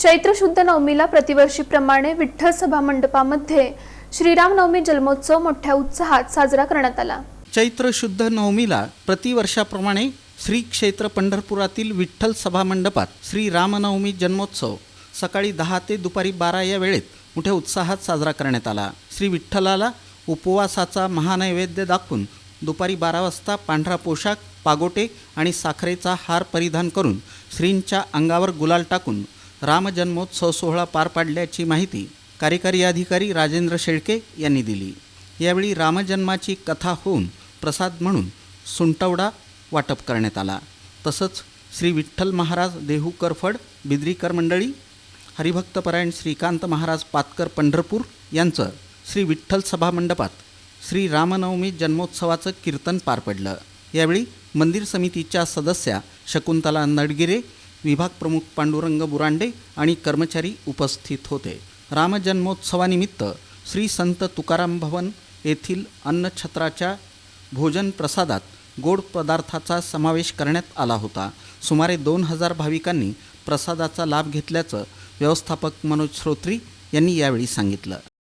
चैत्र शुद्ध नवमीला प्रतिवर्षीप्रमाणे विठ्ठल सभा मंडपामध्ये श्रीरामनवमी जन्मोत्सव मोठ्या उत्साहात साजरा करण्यात आला. चैत्र शुद्ध नवमीला प्रतिवर्षाप्रमाणे श्री क्षेत्र पंढरपुरातील विठ्ठल सभा मंडपात श्री रामनवमी जन्मोत्सव सकाळी दहा ते दुपारी बारा या वेळेत मोठ्या उत्साहात साजरा करण्यात आला. श्री विठ्ठलाला उपवासाचा महानैवेद्य दाखवून दुपारी बारा वाजता पांढरा पोशाख पागोटे आणि साखरेचा हार परिधान करून श्रींच्या अंगावर गुलाल टाकून रामजन्मोत्सव सोहळा पार पाडल्याची माहिती कार्यकारी अधिकारी राजेंद्र शेळके यांनी दिली. यावेळी रामजन्माची कथा होऊन प्रसाद म्हणून सुंटवडा वाटप करण्यात आला. तसंच श्री विठ्ठल महाराज देहू करफड बिद्रीकर मंडळी हरिभक्तपरायण श्रीकांत महाराज पातकर पंढरपूर यांचं श्री विठ्ठल सभा मंडपात श्री रामनवमी जन्मोत्सवाचं कीर्तन पार पडलं. यावेळी मंदिर समितीच्या सदस्या शकुंतला नडगिरे विभाग प्रमुख पांडुरंग बुरांडे आणि कर्मचारी उपस्थित होते. रामजन्मोत्सवानिमित्त श्री संत तुकाराम भवन येथील अन्नछत्राच्या भोजन प्रसादात गोड पदार्थाचा समावेश करण्यात आला होता. सुमारे दोन हजार भाविकांनी प्रसादाचा लाभ घेतल्याचं व्यवस्थापक मनोज श्रोत्री यांनी यावेळी सांगितलं.